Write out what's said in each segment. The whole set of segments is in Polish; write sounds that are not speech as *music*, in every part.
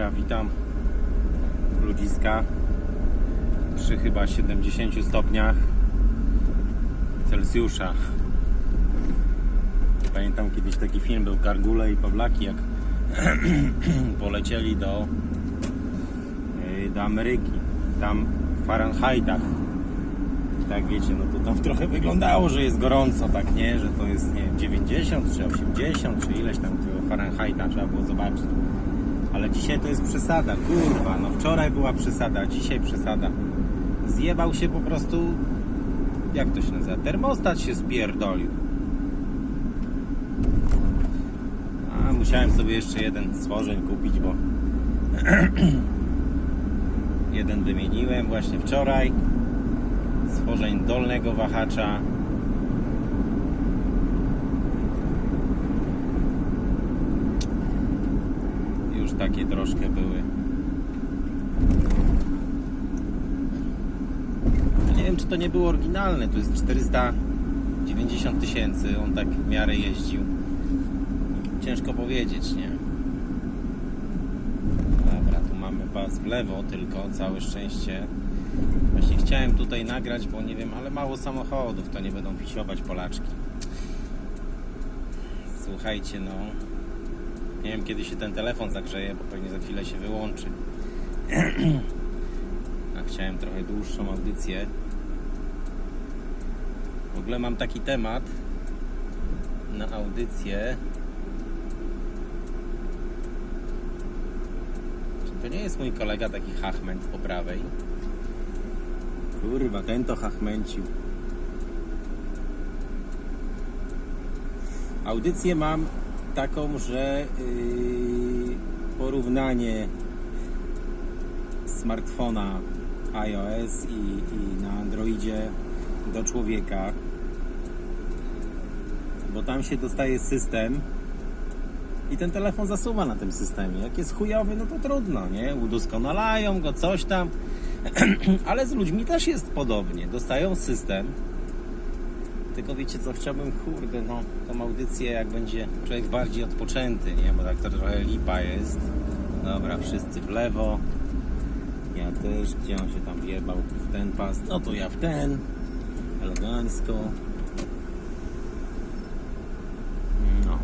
Dobra, witam ludziska przy chyba 70 stopniach Celsjusza. Pamiętam kiedyś taki film był Kargule i Pawlaki jak *clears throat* polecieli do, yy, do Ameryki. Tam w Fahrenheitach. Tak wiecie, no to tam trochę wyglądało, że jest gorąco, tak nie? Że to jest nie wiem, 90 czy 80 czy ileś tam tego Fahrenheita trzeba było zobaczyć. Ale dzisiaj to jest przesada, kurwa, no wczoraj była przesada, dzisiaj przesada. Zjebał się po prostu, jak to się nazywa, termostat się spierdolił. A, musiałem sobie jeszcze jeden stworzeń kupić, bo *clears throat* jeden wymieniłem właśnie wczoraj. Stworzeń dolnego wahacza. Już takie troszkę były. Nie wiem, czy to nie było oryginalne. To jest 490 tysięcy. On tak w miarę jeździł. Ciężko powiedzieć, nie? Dobra, tu mamy pas w lewo tylko, całe szczęście. Właśnie chciałem tutaj nagrać, bo nie wiem, ale mało samochodów, to nie będą wisiować Polaczki. Słuchajcie, no. Nie wiem, kiedy się ten telefon zagrzeje, bo pewnie za chwilę się wyłączy. *clears throat* A chciałem trochę dłuższą audycję. W ogóle mam taki temat na audycję. Czy to nie jest mój kolega taki hachment po prawej? Kurwa, ten to hachmęcił. Audycję mam taką, że yy, porównanie smartfona iOS i, i na Androidzie do człowieka, bo tam się dostaje system i ten telefon zasuwa na tym systemie. Jak jest chujowy, no to trudno, nie? Udoskonalają go, coś tam. *clears throat* Ale z ludźmi też jest podobnie. Dostają system. Tylko wiecie co, chciałbym, kurde, no, tą audycję, jak będzie człowiek bardziej odpoczęty, nie? Bo tak to trochę lipa jest. Dobra, wszyscy w lewo. Ja też, gdzie on się tam wjebał w ten pas, no to ja w ten. Elegancko. No.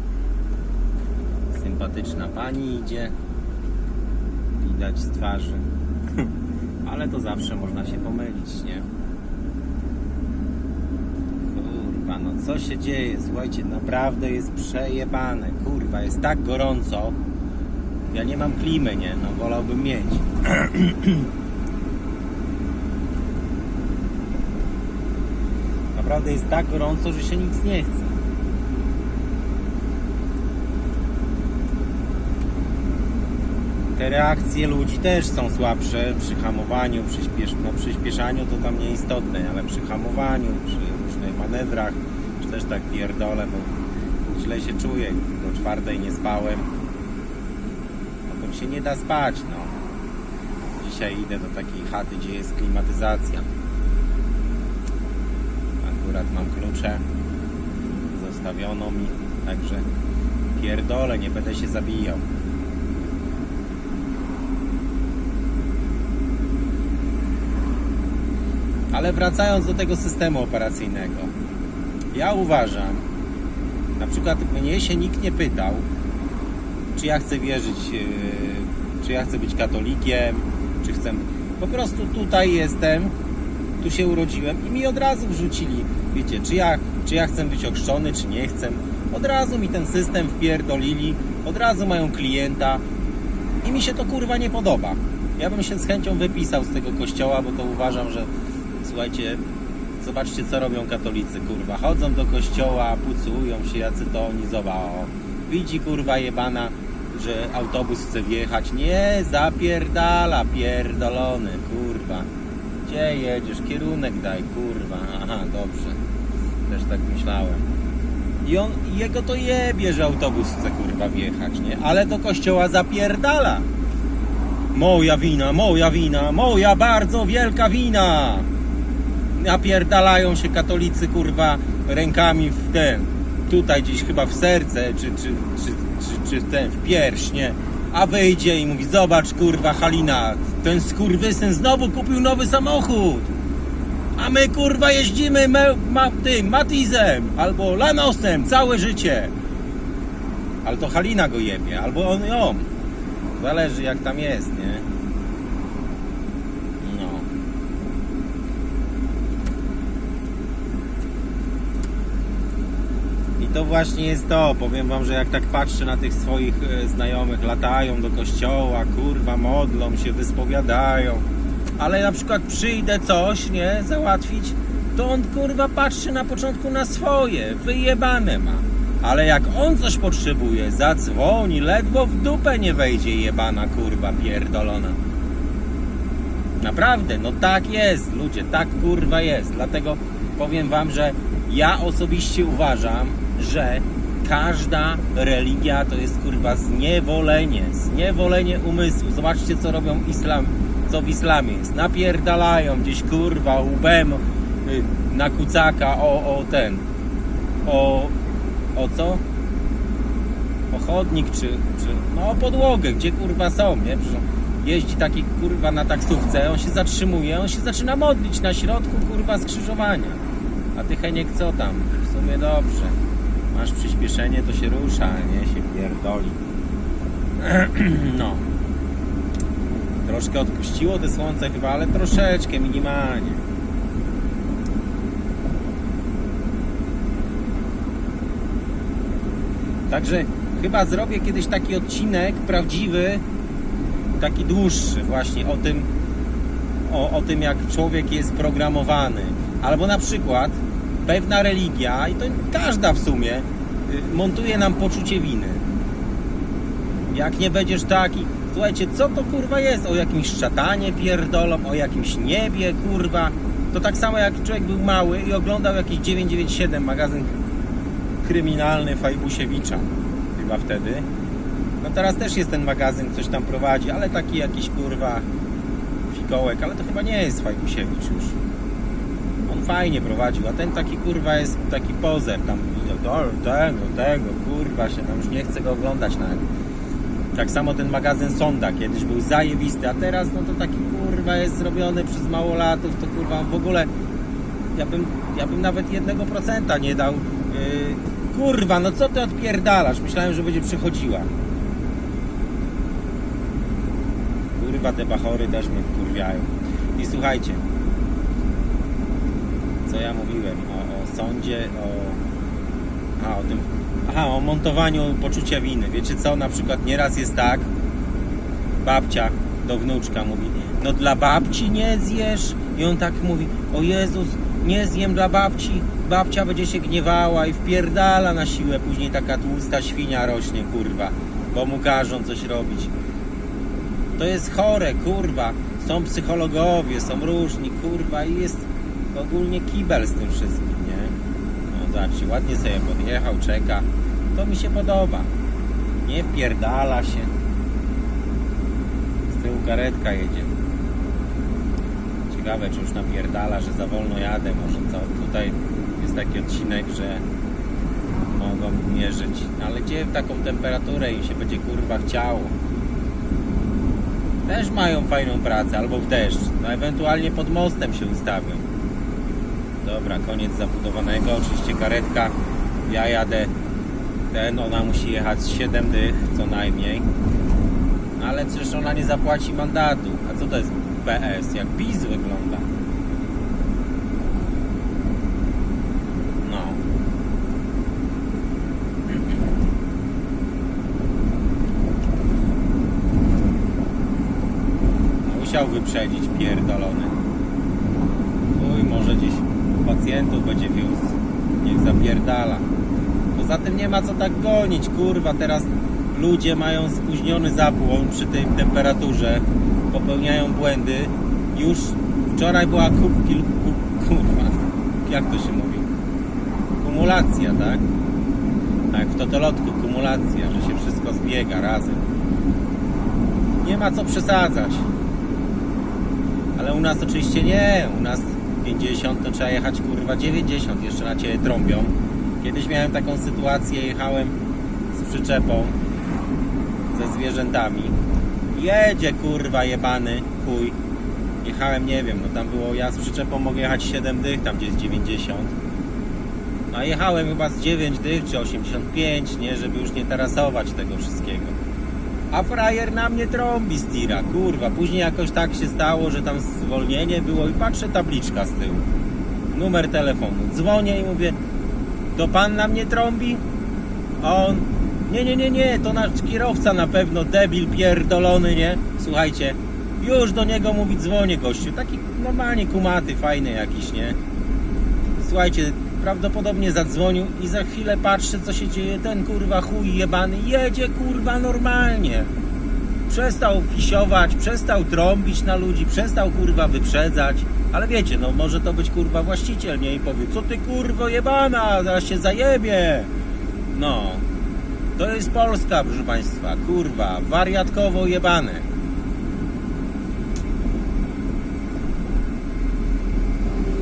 Sympatyczna pani idzie. Widać z twarzy. *laughs* Ale to zawsze można się pomylić, nie? Kurwa, no co się dzieje? Słuchajcie, naprawdę jest przejebane. Kurwa, jest tak gorąco. Ja nie mam klimy, nie? No wolałbym mieć. *clears throat* Naprawdę jest tak gorąco, że się nic nie chce. Te reakcje ludzi też są słabsze przy hamowaniu, przyspiesz, no, przyspieszaniu to tam nieistotne, ale przy hamowaniu, przy różnych manewrach, czy też tak pierdolę, bo źle się czuję, do czwartej nie spałem, no to się nie da spać, no. Dzisiaj idę do takiej chaty, gdzie jest klimatyzacja. Akurat mam klucze, zostawiono mi, także pierdolę, nie będę się zabijał. Ale wracając do tego systemu operacyjnego, ja uważam, na przykład mnie się nikt nie pytał, czy ja chcę wierzyć, yy, czy ja chcę być katolikiem, czy chcę. Po prostu tutaj jestem, tu się urodziłem i mi od razu wrzucili, wiecie, czy ja, czy ja chcę być ochrzczony, czy nie chcę. Od razu mi ten system wpierdolili, od razu mają klienta i mi się to kurwa nie podoba. Ja bym się z chęcią wypisał z tego kościoła, bo to uważam, że słuchajcie, zobaczcie co robią katolicy, kurwa. Chodzą do kościoła, pucują się, jacy to oni zobacz. Widzi kurwa jebana, że autobus chce wjechać. Nie, zapierdala, pierdolony, kurwa. Gdzie jedziesz? Kierunek daj, kurwa. Aha, dobrze. Też tak myślałem. I on, jego to jebie, że autobus chce kurwa wjechać, nie? Ale do kościoła zapierdala. Moja wina, moja wina, moja bardzo wielka wina. Napierdalają się katolicy kurwa rękami w ten, tutaj gdzieś chyba w serce, czy, czy, czy, czy, czy ten, w pierś, nie? A wyjdzie i mówi, zobacz kurwa Halina, ten skurwysyn znowu kupił nowy samochód. A my kurwa jeździmy me, ma, tym Matizem albo Lanosem całe życie. Ale to Halina go jebie, albo on ją. Zależy jak tam jest, nie? No. I to właśnie jest to. Powiem wam, że jak tak patrzę na tych swoich e, znajomych, latają do kościoła, kurwa, modlą się, wyspowiadają. Ale na przykład przyjdę coś, nie, załatwić, to on kurwa patrzy na początku na swoje, wyjebane ma. Ale jak on coś potrzebuje, zadzwoni, ledwo w dupę nie wejdzie jebana kurwa pierdolona. Naprawdę, no tak jest, ludzie, tak kurwa jest. Dlatego powiem wam, że ja osobiście uważam, że każda religia to jest kurwa zniewolenie, zniewolenie umysłu. Zobaczcie co robią islam, co w islamie jest. Napierdalają gdzieś kurwa łbem y, na kucaka o, o ten, o, o co? O chodnik czy, czy no o podłogę, gdzie kurwa są, nie? Jeździ taki kurwa na taksówce, on się zatrzymuje, on się zaczyna modlić na środku kurwa skrzyżowania. A ty Heniek co tam? W sumie dobrze. Masz przyspieszenie, to się rusza, nie? Się pierdoli. *clears throat* No. Troszkę odpuściło te słońce chyba, ale troszeczkę, minimalnie. Także chyba zrobię kiedyś taki odcinek prawdziwy, taki dłuższy właśnie o tym, o, o tym jak człowiek jest programowany. Albo na przykład pewna religia, i to każda w sumie, y, montuje nam poczucie winy. Jak nie będziesz taki. Słuchajcie, co to kurwa jest? O jakimś szatanie pierdolą, o jakimś niebie, kurwa. To tak samo jak człowiek był mały i oglądał jakiś 997 magazyn kryminalny Fajbusiewicza. Chyba wtedy. No teraz też jest ten magazyn, ktoś tam prowadzi, ale taki jakiś kurwa fikołek, ale to chyba nie jest Fajbusiewicz już. On fajnie prowadził, a ten taki kurwa jest taki pozer tam do tego, tego, kurwa się tam już nie chce go oglądać nawet. Tak samo ten magazyn Sonda kiedyś był zajebisty, a teraz no to taki kurwa jest zrobiony przez małolatów, to kurwa w ogóle ja bym, ja bym nawet jednego procenta nie dał. Yy, kurwa, no co ty odpierdalasz? Myślałem, że będzie przychodziła. Kurwa, te bachory też mnie wkurwiają. I słuchajcie, co ja mówiłem o, o sądzie, o, a, o tym, aha, o montowaniu poczucia winy. Wiecie co, na przykład nieraz jest tak, babcia do wnuczka mówi, no dla babci nie zjesz i on tak mówi, o Jezus, nie zjem dla babci, babcia będzie się gniewała i wpierdala na siłę, później taka tłusta świnia rośnie, kurwa, bo mu każą coś robić. To jest chore, kurwa. Są psychologowie, są różni, kurwa, i jest ogólnie kibel z tym wszystkim, nie? No zobaczcie, ładnie sobie podjechał, czeka. To mi się podoba. Nie wpierdala się. Z tyłu karetka jedzie. Ciekawe, czy już napierdala, że za wolno jadę. Może co? Tutaj jest taki odcinek, że mogą mierzyć. Ale gdzie w taką temperaturę im się będzie kurwa chciało? też mają fajną pracę, albo w deszcz. No ewentualnie pod mostem się ustawią. Dobra, koniec zabudowanego. Oczywiście karetka. Ja jadę ten, ona musi jechać z 7 dych co najmniej. Ale przecież ona nie zapłaci mandatu. A co to jest PS? Jak PiS wygląda. No. Musiał wyprzedzić pierdolony. Uj, może gdzieś pacjentów będzie wiózł. Niech zapierdala. Poza tym nie ma co tak gonić, kurwa. Teraz ludzie mają spóźniony zapłon przy tej temperaturze. Popełniają błędy. Już wczoraj była kup, kurwa. Jak to się mówi? Kumulacja, tak? Tak, w totolotku kumulacja, że się wszystko zbiega razem. Nie ma co przesadzać. Ale u nas oczywiście nie. U nas 50 to trzeba jechać kurwa 90. Jeszcze na ciebie trąbią. Kiedyś miałem taką sytuację, jechałem z przyczepą ze zwierzętami. Jedzie kurwa jebany chuj. Jechałem, nie wiem, no tam było, ja z przyczepą mogę jechać 7 dych, tam gdzie jest 90. No a jechałem chyba z 9 dych czy 85, nie, żeby już nie tarasować tego wszystkiego. A frajer na mnie trąbi z tira, kurwa. Później jakoś tak się stało, że tam zwolnienie było i patrzę tabliczka z tyłu. Numer telefonu. Dzwonię i mówię, to pan na mnie trąbi? A on, nie, nie, nie, nie, to nasz kierowca na pewno, debil pierdolony, nie? Słuchajcie, już do niego mówi, dzwonię gościu. Taki normalnie kumaty, fajny jakiś, nie? Słuchajcie, prawdopodobnie zadzwonił i za chwilę patrzę co się dzieje. Ten kurwa chuj jebany jedzie kurwa normalnie. Przestał fisiować, przestał trąbić na ludzi, przestał kurwa wyprzedzać. Ale wiecie, no może to być kurwa właściciel, nie? I powie, co ty kurwo jebana, zaraz się zajebie. No, to jest Polska, proszę Państwa, kurwa, wariatkowo jebane.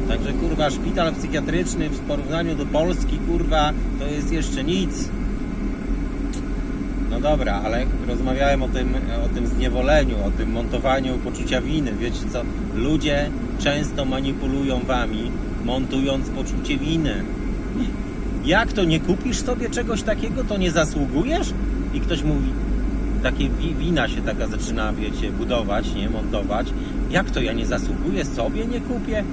Także kurwa szpital psychiatryczny w porównaniu do Polski kurwa to jest jeszcze nic. No dobra, ale rozmawiałem o tym, o tym zniewoleniu, o tym montowaniu poczucia winy. Wiecie co? Ludzie często manipulują wami, montując poczucie winy. Jak to nie kupisz sobie czegoś takiego, to nie zasługujesz? I ktoś mówi, takie wi- wina się taka zaczyna, wiecie, budować, nie, montować. Jak to ja nie zasługuję, sobie nie kupię?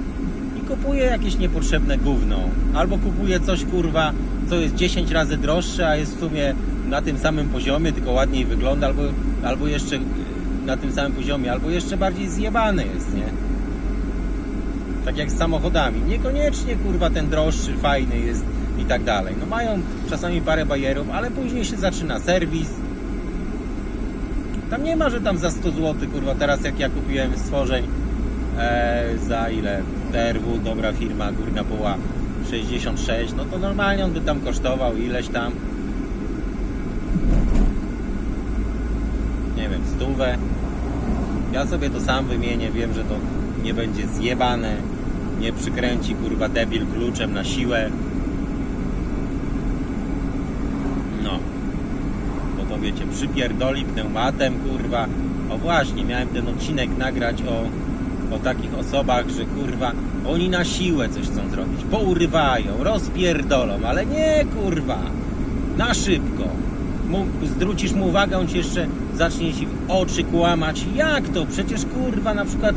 I kupuję jakieś niepotrzebne gówno. Albo kupuję coś, kurwa, co jest 10 razy droższe, a jest w sumie na tym samym poziomie, tylko ładniej wygląda, albo, albo jeszcze na tym samym poziomie, albo jeszcze bardziej zjebany jest, nie? Tak jak z samochodami. Niekoniecznie, kurwa, ten droższy, fajny jest i tak dalej. No mają czasami parę bajerów, ale później się zaczyna serwis, tam nie ma, że tam za 100 zł, kurwa, teraz jak ja kupiłem stworzeń e, za ile? TRW, dobra firma, Górna Poła 66, no to normalnie on by tam kosztował ileś tam. Nie wiem, stówę. Ja sobie to sam wymienię, wiem, że to nie będzie zjebane, nie przykręci kurwa debil kluczem na siłę. No bo to wiecie, przypierdoli pneumatem, kurwa. O właśnie, miałem ten odcinek nagrać o, o takich osobach, że kurwa, oni na siłę coś chcą zrobić. Pourywają, rozpierdolą, ale nie kurwa, na szybko. Mu, zwrócisz mu uwagę, on ci jeszcze zacznie ci w oczy kłamać. Jak to? Przecież kurwa, na przykład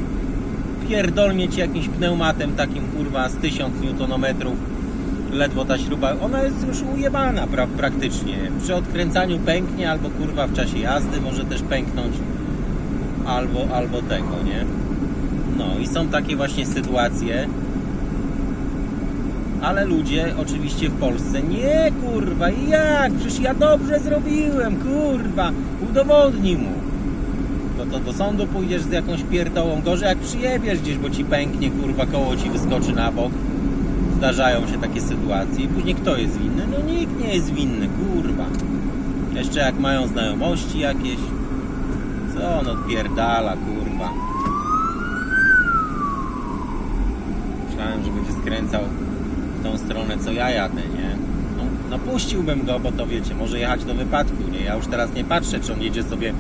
pierdolnie ci jakimś pneumatem takim kurwa z 1000 Nm ledwo ta śruba, ona jest już ujebana pra, praktycznie. Przy odkręcaniu pęknie, albo kurwa w czasie jazdy może też pęknąć, albo, albo tego, nie? No i są takie właśnie sytuacje, ale ludzie oczywiście w Polsce, nie kurwa, jak? Przecież ja dobrze zrobiłem, kurwa, udowodnij mu. No to do sądu pójdziesz z jakąś pierdołą, gorzej jak przyjebiesz gdzieś, bo ci pęknie, kurwa, koło ci wyskoczy na bok zdarzają się takie sytuacje i później kto jest winny? No nikt nie jest winny, kurwa. Jeszcze jak mają znajomości jakieś, co on odpierdala, kurwa. Myślałem, że będzie skręcał w tą stronę, co ja jadę, nie? No, no puściłbym go, bo to wiecie, może jechać do wypadku, nie? Ja już teraz nie patrzę, czy on jedzie sobie...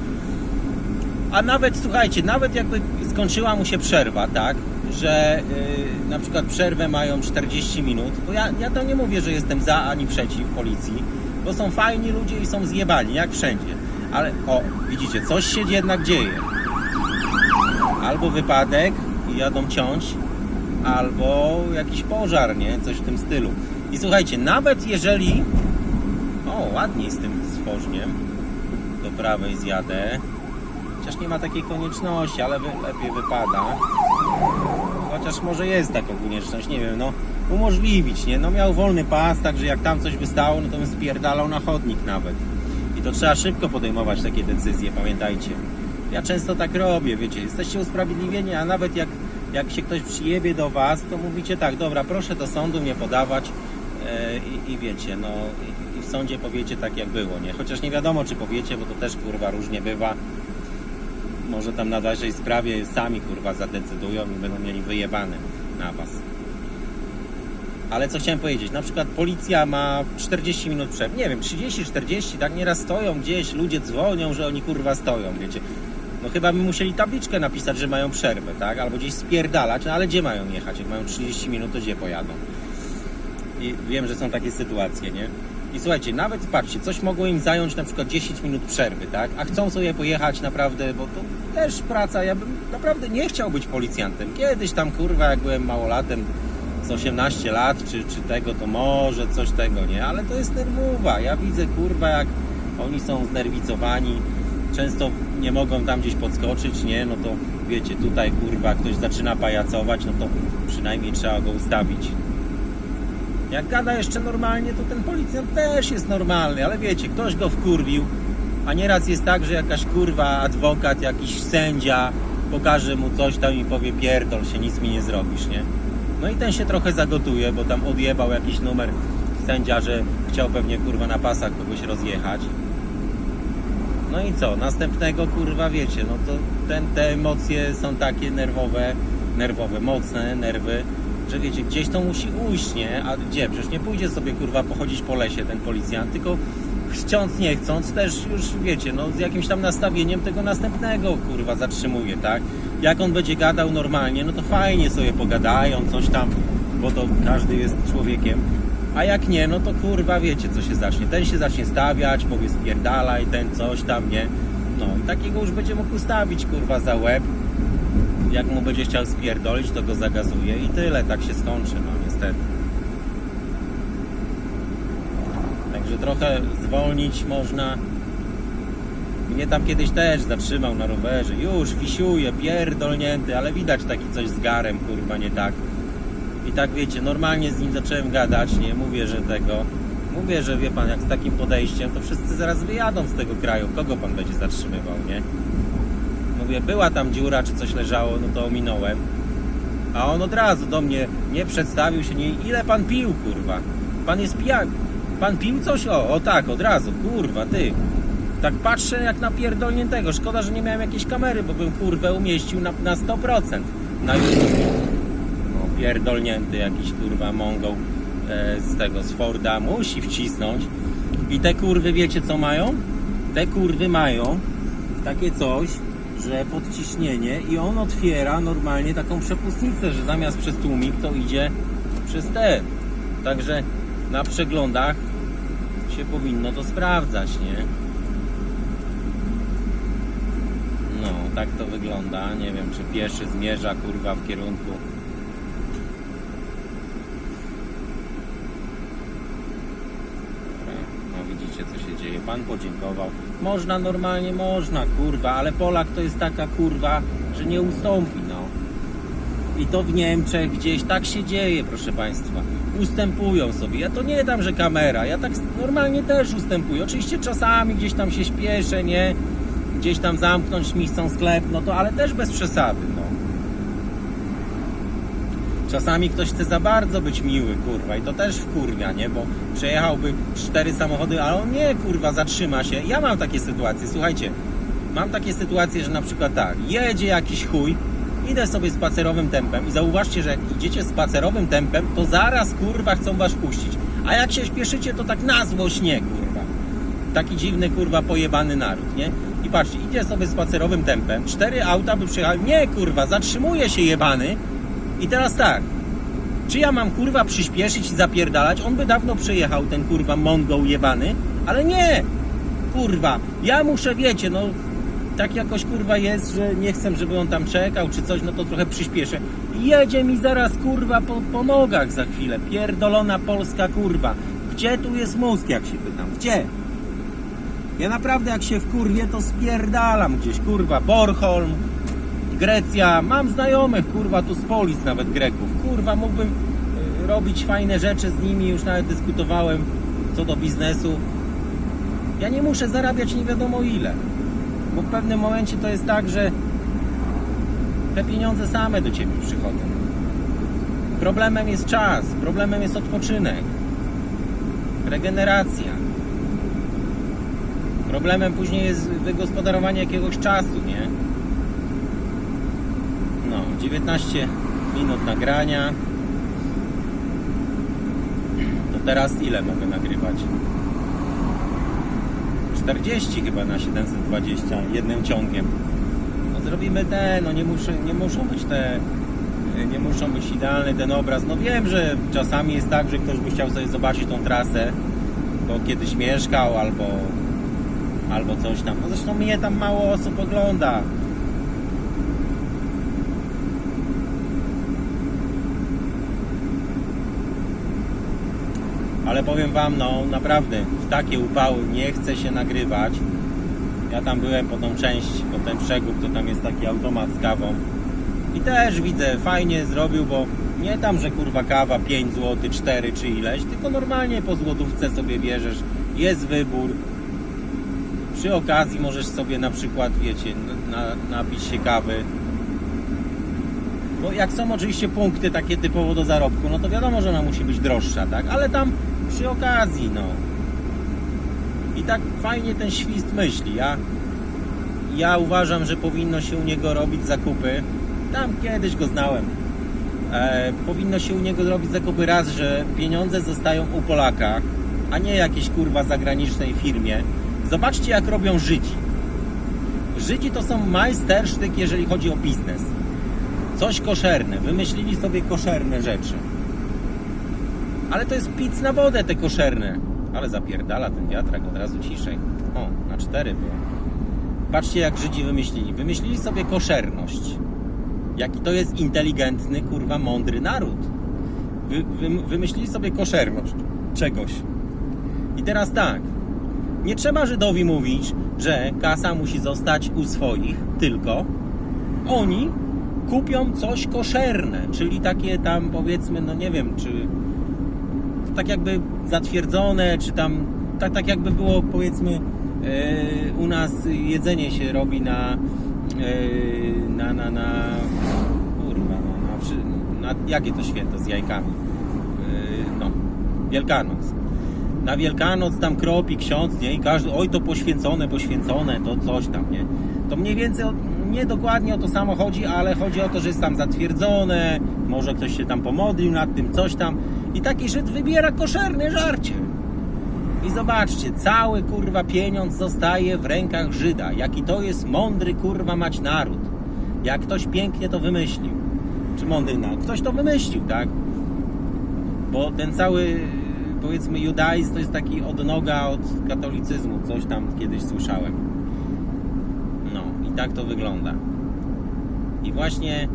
A nawet, słuchajcie, nawet jakby skończyła mu się przerwa, tak? że y, na przykład przerwę mają 40 minut, bo ja, ja to nie mówię, że jestem za ani przeciw policji, bo są fajni ludzie i są zjebani, jak wszędzie. Ale o, widzicie, coś się jednak dzieje. Albo wypadek i jadą ciąć, albo jakiś pożar, nie? Coś w tym stylu. I słuchajcie, nawet jeżeli... O, ładniej z tym stworzniem. Do prawej zjadę. Chociaż nie ma takiej konieczności, ale lepiej wypada. Chociaż może jest taka konieczność, nie wiem, no umożliwić, nie? No miał wolny pas, także jak tam coś wystało, no to bym spierdalał na chodnik nawet. I to trzeba szybko podejmować takie decyzje, pamiętajcie. Ja często tak robię, wiecie, jesteście usprawiedliwieni, a nawet jak, jak się ktoś przyjebie do was, to mówicie tak, dobra, proszę do sądu mnie podawać e, i, i wiecie, no i, i w sądzie powiecie tak jak było, nie? Chociaż nie wiadomo czy powiecie, bo to też kurwa różnie bywa może tam na dalszej sprawie sami kurwa zadecydują i będą mieli wyjebane na was. Ale co chciałem powiedzieć, na przykład policja ma 40 minut przerwy, nie wiem, 30-40, tak nieraz stoją gdzieś, ludzie dzwonią, że oni kurwa stoją, wiecie. No chyba by musieli tabliczkę napisać, że mają przerwę, tak? Albo gdzieś spierdalać, no ale gdzie mają jechać? Jak mają 30 minut, to gdzie pojadą? I wiem, że są takie sytuacje, nie? I słuchajcie, nawet patrzcie, coś mogło im zająć na przykład 10 minut przerwy, tak? A chcą sobie pojechać naprawdę, bo to też praca, ja bym naprawdę nie chciał być policjantem. Kiedyś tam, kurwa, jak byłem małolatem, z 18 lat, czy, czy tego, to może coś tego, nie? Ale to jest nerwowa. Ja widzę, kurwa, jak oni są znerwicowani, często nie mogą tam gdzieś podskoczyć, nie? No to wiecie, tutaj, kurwa, ktoś zaczyna pajacować, no to przynajmniej trzeba go ustawić. Jak gada jeszcze normalnie, to ten policjant też jest normalny, ale wiecie, ktoś go wkurwił, a nieraz jest tak, że jakaś kurwa, adwokat, jakiś sędzia pokaże mu coś tam i powie pierdol się, nic mi nie zrobisz, nie? No i ten się trochę zagotuje, bo tam odjebał jakiś numer sędzia, że chciał pewnie kurwa na pasach kogoś rozjechać. No i co? Następnego kurwa wiecie, no to ten, te emocje są takie nerwowe, nerwowe, mocne nerwy, że wiecie, gdzieś to musi ujść, nie? A gdzie? Przecież nie pójdzie sobie kurwa pochodzić po lesie ten policjant, tylko chcąc, nie chcąc, też już wiecie, no z jakimś tam nastawieniem tego następnego kurwa zatrzymuje, tak? Jak on będzie gadał normalnie, no to fajnie sobie pogadają, coś tam, bo to każdy jest człowiekiem. A jak nie, no to kurwa wiecie co się zacznie. Ten się zacznie stawiać, powie spierdalaj, ten coś tam, nie? No i takiego już będzie mógł ustawić kurwa za łeb. Jak mu będzie chciał spierdolić, to go zagazuje i tyle, tak się skończy, no niestety. Także trochę zwolnić można. Mnie tam kiedyś też zatrzymał na rowerze. Już wisiuje, pierdolnięty, ale widać taki coś z garem, kurwa, nie tak. I tak wiecie, normalnie z nim zacząłem gadać, nie mówię, że tego. Mówię, że wie pan, jak z takim podejściem, to wszyscy zaraz wyjadą z tego kraju. Kogo pan będzie zatrzymywał, nie? Mówię, była tam dziura, czy coś leżało, no to ominąłem. A on od razu do mnie nie przedstawił się, nie, ile pan pił, kurwa. Pan jest pijany. Pan pił coś? O, o tak, od razu, kurwa, ty. Tak patrzę jak na pierdolniętego. Szkoda, że nie miałem jakiejś kamery, bo bym kurwę umieścił na, na 100% na YouTube. Pierdolnięty jakiś kurwa mongol e, z tego, z Forda. Musi wcisnąć. I te kurwy wiecie co mają? Te kurwy mają takie coś, że podciśnienie i on otwiera normalnie taką przepustnicę, że zamiast przez tłumik to idzie przez ten. Także na przeglądach się powinno to sprawdzać, nie? No, tak to wygląda. Nie wiem, czy pieszy zmierza kurwa w kierunku. Dobra, No widzicie co się dzieje. Pan podziękował. Można normalnie, można, kurwa, ale Polak to jest taka kurwa, że nie ustąpi, no. I to w Niemczech gdzieś tak się dzieje, proszę Państwa. Ustępują sobie. Ja to nie dam, że kamera. Ja tak normalnie też ustępuję. Oczywiście czasami gdzieś tam się śpieszę, nie? Gdzieś tam zamknąć mi chcą sklep, no to ale też bez przesady. Czasami ktoś chce za bardzo być miły, kurwa, i to też wkurwia, nie? Bo przejechałby cztery samochody, ale on nie, kurwa, zatrzyma się. Ja mam takie sytuacje, słuchajcie, mam takie sytuacje, że na przykład tak, jedzie jakiś chuj, idę sobie spacerowym tempem i zauważcie, że jak idziecie spacerowym tempem, to zaraz, kurwa, chcą was puścić. A jak się śpieszycie, to tak na złość nie, kurwa. Taki dziwny, kurwa, pojebany naród, nie? I patrzcie, idzie sobie spacerowym tempem, cztery auta by przyjechały, nie, kurwa, zatrzymuje się jebany, i teraz tak, czy ja mam kurwa przyspieszyć i zapierdalać? On by dawno przejechał, ten kurwa mongol jebany, ale nie! Kurwa, ja muszę, wiecie, no tak jakoś kurwa jest, że nie chcę, żeby on tam czekał czy coś, no to trochę przyspieszę. Jedzie mi zaraz kurwa po, po nogach za chwilę. Pierdolona polska kurwa. Gdzie tu jest mózg, jak się pytam? Gdzie? Ja naprawdę jak się wkurwię, to spierdalam gdzieś, kurwa, Bornholm, Grecja, mam znajomych, kurwa, tu z Polic nawet Greków. Kurwa, mógłbym y, robić fajne rzeczy z nimi, już nawet dyskutowałem co do biznesu. Ja nie muszę zarabiać nie wiadomo ile, bo w pewnym momencie to jest tak, że te pieniądze same do Ciebie przychodzą. Problemem jest czas, problemem jest odpoczynek, regeneracja. Problemem później jest wygospodarowanie jakiegoś czasu, nie? No, 19 minut nagrania. teraz ile mogę nagrywać? 40 chyba na 720 jednym ciągiem. No zrobimy te, no nie, muszę, nie muszą być te, nie muszą być idealny ten obraz. No wiem, że czasami jest tak, że ktoś by chciał sobie zobaczyć tą trasę, bo kiedyś mieszkał albo, albo coś tam. No zresztą mnie tam mało osób ogląda. Ale powiem Wam, no naprawdę, w takie upały nie chce się nagrywać. Ja tam byłem po tą część, po ten przegub, to tam jest taki automat z kawą. I też widzę, fajnie zrobił, bo nie tam, że kurwa kawa 5 zł, 4 czy ileś, tylko normalnie po złotówce sobie bierzesz, jest wybór. Przy okazji możesz sobie na przykład, wiecie, na, napić się kawy. Bo jak są oczywiście punkty takie typowo do zarobku, no to wiadomo, że ona musi być droższa, tak? Ale tam przy okazji, no. I tak fajnie ten świst myśli. Ja, ja uważam, że powinno się u niego robić zakupy. Tam kiedyś go znałem. E, powinno się u niego robić zakupy raz, że pieniądze zostają u Polaka, a nie jakiejś kurwa zagranicznej firmie. Zobaczcie, jak robią Żydzi. Żydzi to są majstersztyk, jeżeli chodzi o biznes. Coś koszerne. Wymyślili sobie koszerne rzeczy. Ale to jest pic na wodę te koszerne. Ale zapierdala ten wiatrak od razu ciszej. O, na cztery było. Patrzcie jak Żydzi wymyślili. Wymyślili sobie koszerność. Jaki to jest inteligentny, kurwa, mądry naród. Wy, wy, wymyślili sobie koszerność czegoś. I teraz tak. Nie trzeba Żydowi mówić, że kasa musi zostać u swoich, tylko oni kupią coś koszerne, czyli takie tam powiedzmy, no nie wiem, czy tak jakby zatwierdzone, czy tam tak, tak jakby było powiedzmy e, u nas jedzenie się robi na e, na, na, na kurwa, no, na, wszy- na jakie to święto z jajkami? E, no, Wielkanoc. Na Wielkanoc tam kropi ksiądz, nie? I każdy, oj to poświęcone, poświęcone, to coś tam, nie? To mniej więcej, nie dokładnie o to samo chodzi, ale chodzi o to, że jest tam zatwierdzone, może ktoś się tam pomodlił nad tym, coś tam. I taki Żyd wybiera koszerne żarcie. I zobaczcie, cały kurwa pieniądz zostaje w rękach Żyda. Jaki to jest mądry kurwa mać naród. Jak ktoś pięknie to wymyślił. Czy naród? Ktoś to wymyślił, tak? Bo ten cały, powiedzmy, judaizm to jest taki odnoga od katolicyzmu. Coś tam kiedyś słyszałem. No, i tak to wygląda. I właśnie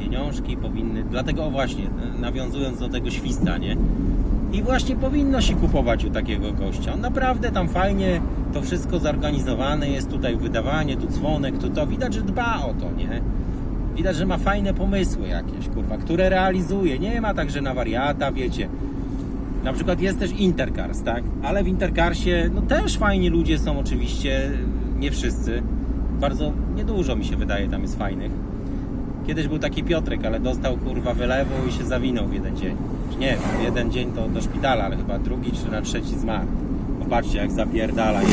pieniążki powinny, dlatego właśnie, nawiązując do tego śwista, nie? I właśnie powinno się kupować u takiego gościa. On naprawdę tam fajnie to wszystko zorganizowane jest, tutaj wydawanie, tu dzwonek, tu to. Widać, że dba o to, nie? Widać, że ma fajne pomysły jakieś, kurwa, które realizuje. Nie ma tak, że na wariata, wiecie. Na przykład jest też Intercars, tak? Ale w Intercarsie, no też fajni ludzie są oczywiście, nie wszyscy. Bardzo niedużo mi się wydaje, tam jest fajnych. Kiedyś był taki Piotrek, ale dostał kurwa wylewu i się zawinął w jeden dzień. Nie, jeden dzień to do szpitala, ale chyba drugi czy na trzeci zmarł. Popatrzcie jak zapierdala, jedzie